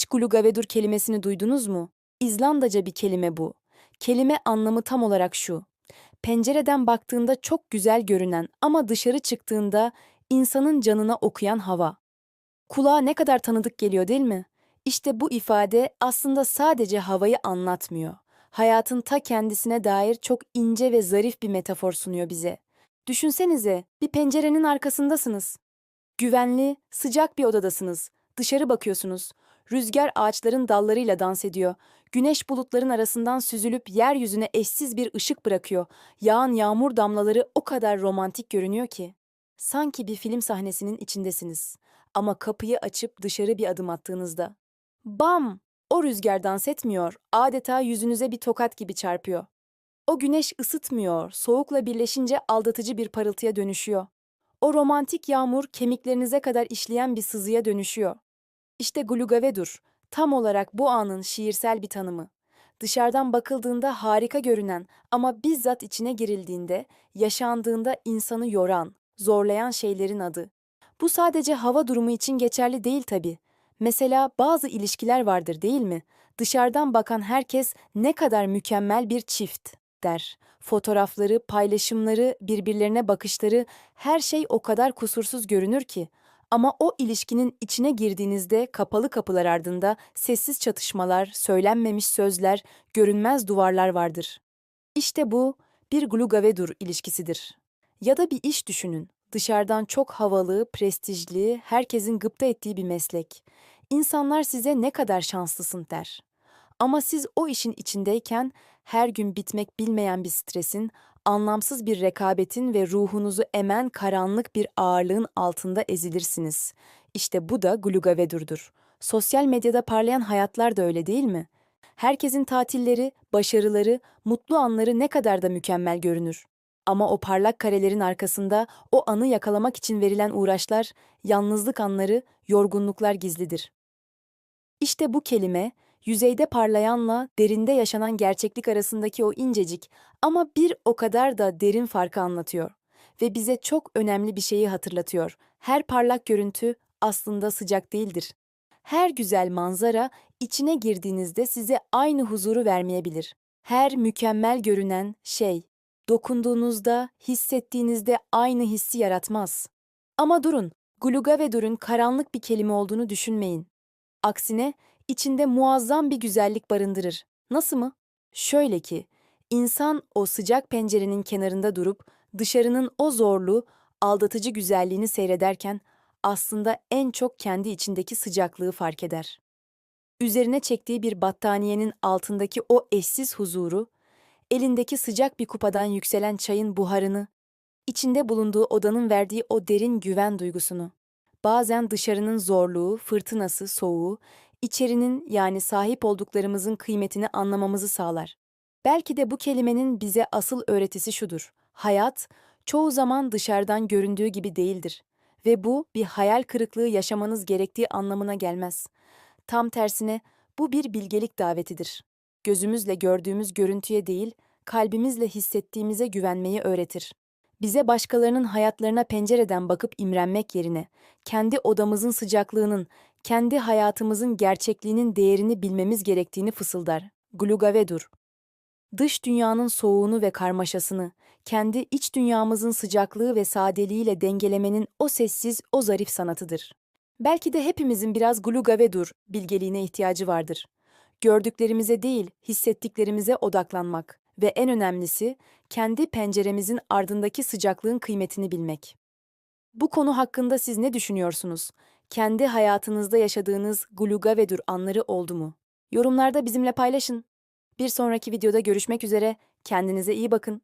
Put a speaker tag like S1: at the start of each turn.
S1: Hiç gulugavedur kelimesini duydunuz mu? İzlandaca bir kelime bu. Kelime anlamı tam olarak şu. Pencereden baktığında çok güzel görünen ama dışarı çıktığında insanın canına okuyan hava. Kulağa ne kadar tanıdık geliyor değil mi? İşte bu ifade aslında sadece havayı anlatmıyor. Hayatın ta kendisine dair çok ince ve zarif bir metafor sunuyor bize. Düşünsenize, bir pencerenin arkasındasınız. Güvenli, sıcak bir odadasınız. Dışarı bakıyorsunuz. Rüzgar ağaçların dallarıyla dans ediyor. Güneş bulutların arasından süzülüp yeryüzüne eşsiz bir ışık bırakıyor. Yağan yağmur damlaları o kadar romantik görünüyor ki. Sanki bir film sahnesinin içindesiniz. Ama kapıyı açıp dışarı bir adım attığınızda. Bam! O rüzgar dans etmiyor. Adeta yüzünüze bir tokat gibi çarpıyor. O güneş ısıtmıyor. Soğukla birleşince aldatıcı bir parıltıya dönüşüyor. O romantik yağmur kemiklerinize kadar işleyen bir sızıya dönüşüyor. İşte Gulugavedur, tam olarak bu anın şiirsel bir tanımı. Dışarıdan bakıldığında harika görünen ama bizzat içine girildiğinde, yaşandığında insanı yoran, zorlayan şeylerin adı. Bu sadece hava durumu için geçerli değil tabii. Mesela bazı ilişkiler vardır değil mi? Dışarıdan bakan herkes ne kadar mükemmel bir çift der. Fotoğrafları, paylaşımları, birbirlerine bakışları, her şey o kadar kusursuz görünür ki. Ama o ilişkinin içine girdiğinizde kapalı kapılar ardında sessiz çatışmalar, söylenmemiş sözler, görünmez duvarlar vardır. İşte bu bir glugavedur ilişkisidir. Ya da bir iş düşünün. Dışarıdan çok havalı, prestijli, herkesin gıpta ettiği bir meslek. İnsanlar size ne kadar şanslısın der. Ama siz o işin içindeyken her gün bitmek bilmeyen bir stresin, anlamsız bir rekabetin ve ruhunuzu emen karanlık bir ağırlığın altında ezilirsiniz. İşte bu da glugavedurdur. Sosyal medyada parlayan hayatlar da öyle değil mi? Herkesin tatilleri, başarıları, mutlu anları ne kadar da mükemmel görünür. Ama o parlak karelerin arkasında o anı yakalamak için verilen uğraşlar, yalnızlık anları, yorgunluklar gizlidir. İşte bu kelime, yüzeyde parlayanla derinde yaşanan gerçeklik arasındaki o incecik ama bir o kadar da derin farkı anlatıyor ve bize çok önemli bir şeyi hatırlatıyor. Her parlak görüntü aslında sıcak değildir. Her güzel manzara içine girdiğinizde size aynı huzuru vermeyebilir. Her mükemmel görünen şey dokunduğunuzda, hissettiğinizde aynı hissi yaratmaz. Ama durun, gluga ve durun karanlık bir kelime olduğunu düşünmeyin. Aksine içinde muazzam bir güzellik barındırır. Nasıl mı? Şöyle ki, insan o sıcak pencerenin kenarında durup dışarının o zorlu, aldatıcı güzelliğini seyrederken aslında en çok kendi içindeki sıcaklığı fark eder. Üzerine çektiği bir battaniyenin altındaki o eşsiz huzuru, elindeki sıcak bir kupadan yükselen çayın buharını, içinde bulunduğu odanın verdiği o derin güven duygusunu, bazen dışarının zorluğu, fırtınası, soğuğu, içerinin yani sahip olduklarımızın kıymetini anlamamızı sağlar. Belki de bu kelimenin bize asıl öğretisi şudur. Hayat çoğu zaman dışarıdan göründüğü gibi değildir ve bu bir hayal kırıklığı yaşamanız gerektiği anlamına gelmez. Tam tersine bu bir bilgelik davetidir. Gözümüzle gördüğümüz görüntüye değil, kalbimizle hissettiğimize güvenmeyi öğretir. Bize başkalarının hayatlarına pencereden bakıp imrenmek yerine kendi odamızın sıcaklığının, kendi hayatımızın gerçekliğinin değerini bilmemiz gerektiğini fısıldar. Glugavedur. Dış dünyanın soğuğunu ve karmaşasını, kendi iç dünyamızın sıcaklığı ve sadeliğiyle dengelemenin o sessiz, o zarif sanatıdır. Belki de hepimizin biraz glugavedur bilgeliğine ihtiyacı vardır. Gördüklerimize değil, hissettiklerimize odaklanmak ve en önemlisi kendi penceremizin ardındaki sıcaklığın kıymetini bilmek. Bu konu hakkında siz ne düşünüyorsunuz? Kendi hayatınızda yaşadığınız glugavedur anları oldu mu? Yorumlarda bizimle paylaşın. Bir sonraki videoda görüşmek üzere. Kendinize iyi bakın.